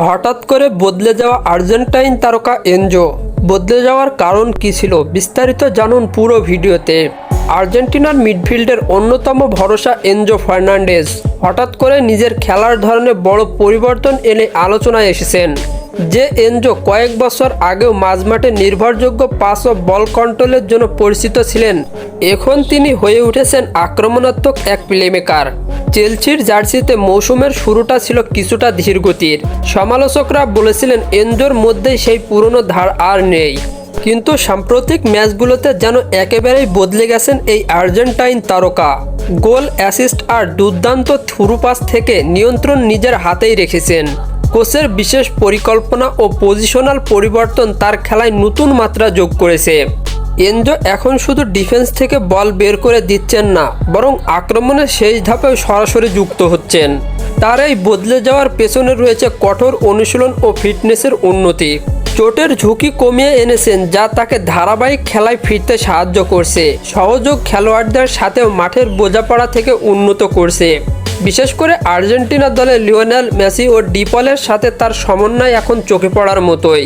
হঠাৎ করে বদলে যাওয়া আর্জেন্টাইন তারকা এনজো। বদলে যাওয়ার কারণ কি ছিল বিস্তারিত জানুন পুরো ভিডিওতে। আর্জেন্টিনার মিডফিল্ডের অন্যতম ভরসা এনজো ফার্নান্ডেজ। হঠাৎ করে নিজের খেলার ধরনে বড় পরিবর্তন এনে আলোচনায় এসেছেন। যে এনজো কয়েক বছর আগেও মাঝমাঠে নির্ভরযোগ্য পাস ও বল কন্ট্রোলের জন্য পরিচিত ছিলেন। এখন তিনি হয়ে উঠেছেন আক্রমণাত্মক এক প্লেমেকার চেলসির জার্সিতে মৌসুমের শুরুটা ছিল কিছুটা ধীরগতির। সমালোচকরা বলেছিলেন এনজোর মধ্যেই সেই পুরনো ধার আর নেই। কিন্তু সাম্প্রতিক ম্যাচগুলোতে যেন একেবারেই বদলে গেছেন এই আর্জেন্টাইন তারকা। গোল, অ্যাসিস্ট আর দুর্দান্ত থ্রু পাস থেকে নিয়ন্ত্রণ নিজের হাতেই রেখেছেন। কোচের বিশেষ পরিকল্পনা ও পজিশনাল পরিবর্তন তার খেলায় নতুন মাত্রা যোগ করেছে। এনজো এখন শুধু ডিফেন্স থেকে বল বের করে দিচ্ছেন না, বরং আক্রমণের শেষ ধাপেও সরাসরি যুক্ত হচ্ছেন। তার এই বদলে যাওয়ার পেছনে রয়েছে কঠোর অনুশীলন ও ফিটনেসের উন্নতি। চোটের ঝুঁকি কমিয়ে এনেছেন যা তাকে ধারাবাহিক খেলায় ফিরতে সাহায্য করছে। সহযোগ খেলোয়াড়দের সাথেও মাঠের বোঝাপড়া থেকে উন্নত করছে। বিশেষ করে আর্জেন্টিনা দলে লিওনেল মেসি ও ডিপলের সাথে তার সমন্বয় এখন চোখে পড়ার মতোই।